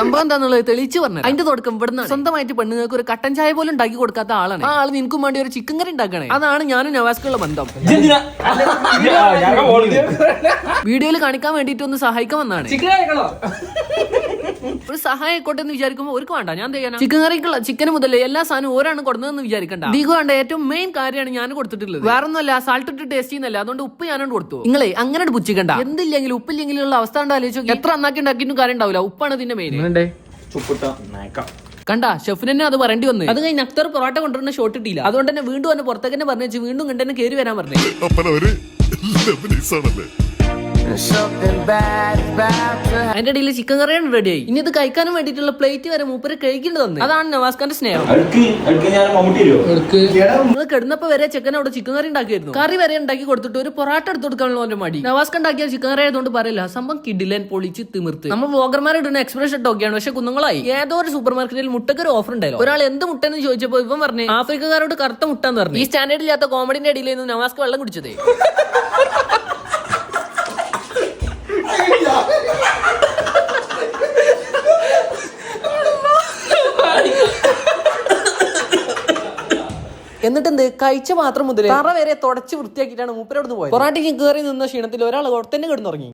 സംഭവം തെളിച്ച് തെളിയിച്ച് പറഞ്ഞു അതിന്റെ തുടക്കം ഇവിടുന്ന് സ്വന്തമായിട്ട് പെണ്ണുങ്ങൾക്ക് ഒരു കട്ടൻ ചായ പോലും ഉണ്ടാക്കി കൊടുക്കാത്ത ആളാണ്. ആ ആൾ നിനക്കും വേണ്ടി ഒരു ചിക്കൻ കറി ഉണ്ടാക്കണേ. അതാണ് ഞാനും നവാസ്കുള്ള ബന്ധം. വീഡിയോയിൽ കാണിക്കാൻ വേണ്ടിട്ട് ഒന്ന് സഹായിക്കാൻ വന്നാണ് സഹായം ആയിക്കോട്ടെ എന്ന് വിചാരിക്കുമ്പോൾ ഒരു വേണ്ട. ഞാൻ ചെയ്യാനാ? ചിക്കൻ കറിക്കുള്ള ചിക്കൻ മുതൽ എല്ലാ സാധനവും ഓരാണ് കൊടുക്കുന്നതെന്ന് വിചാരിക്കണ്ട. ദിഗു വേണ്ട ഏറ്റവും മെയിൻ കാര്യമാണ് ഞാൻ കൊടുത്തിട്ടുള്ളത്. വേറെ ഒന്നുമല്ല സാൾട്ട് ഇട്ട് ടേസ്റ്റ് ചെയ്യുന്നില്ല അതുകൊണ്ട് ഉപ്പ് ഞാനോട് കൊടുത്തു. നിങ്ങളെ അങ്ങനെ പുച്ചിക്കണ്ട എന്തില്ലെങ്കിലും ഉപ്പില്ലെങ്കിലുള്ള അവസ്ഥ ഉണ്ട് ആലോചിച്ചു എത്ര നന്നാക്കി ഉണ്ടാക്കിയിട്ടും കാര്യം ഉണ്ടാവില്ല ഉപ്പാണ് ഇതിന്റെ മെയിൻ കണ്ട ഷെഫിന് തന്നെ അത് പറയേണ്ടി വന്നു. അത് കഴിഞ്ഞ് അക്തർ പൊറോട്ട കൊണ്ടുവരുന്ന ഷോട്ട് ഇട്ടില്ല. അതുകൊണ്ട് തന്നെ വീണ്ടും എന്നെ പുറത്തേക്ക് തന്നെ പറഞ്ഞു വീണ്ടും കണ്ടെന്നെ കയറി വരാൻ പറഞ്ഞു. അതിന്റെ ഇടയിൽ ചിക്കൻ കറിയാണ് റെഡിയായി ഇനി ഇത് കഴിക്കാനും വേണ്ടിയിട്ടുള്ള പ്ലേറ്റ് വരെ മൂപ്പര് കഴിക്കേണ്ടി തന്നെ അതാണ് നവാസ്ഖാന്റെ സ്നേഹം. അടുക്ക് അടുക്ക് ഞാൻ മമ്മൂട്ടി വരുമോ നിങ്ങൾ കിടന്നപ്പോ വരെ ചെക്കൻ അവിടെ ചിക്കൻ കറി ഉണ്ടാക്കിയായിരുന്നു. കറി വരെ ഉണ്ടാക്കി കൊടുത്തിട്ട് ഒരു പൊറാട്ട എടുത്ത് കൊടുക്കാനുള്ള അവന്റെ മടി. നവാസ്ഖ ഉണ്ടാക്കിയ ചിക്കൻ കറി ആയതുകൊണ്ട് പറയില്ല. സംഭവം കിഡിലൻ പൊളിച്ച് തിമിർത്ത്. നമ്മൾ വോഗർമാർ ഇടുന്ന എക്സ്പ്രഷൻ ഇട്ടൊക്കെയാണ് പക്ഷെ കുന്നുങ്ങളായി. ഏതോ ഒരു സൂപ്പർ മാർക്കറ്റിൽ മുട്ടക്ക് ഒരു ഓഫർ ഉണ്ടായിരുന്നു ഒരാൾ എന്ത് മുട്ട മുട്ടെന്ന് ചോദിച്ചപ്പോ ഇവൻ പറഞ്ഞു ആഫ്രിക്കക്കാരോട് കറുത്ത മുട്ടാന്ന് പറഞ്ഞു. ഈ സ്റ്റാൻഡേർഡ് ഇല്ലാത്ത കോമഡിന്റെ ഇടയിലായിരുന്നു നവാസ്ക വെള്ളം കുടിച്ചത്. എന്നിട്ട് എന്ത് കഴിച്ച മാത്രം മുതൽ തറ വരെ തുടച്ച് വൃത്തിയാക്കിയിട്ടാണ് മൂപ്പരോട് പോയത്. പൊറാട്ടിക്ക് കയറി നിന്ന ക്ഷീണത്തിൽ ഒരാൾ തന്നെ കിടന്നുറങ്ങി.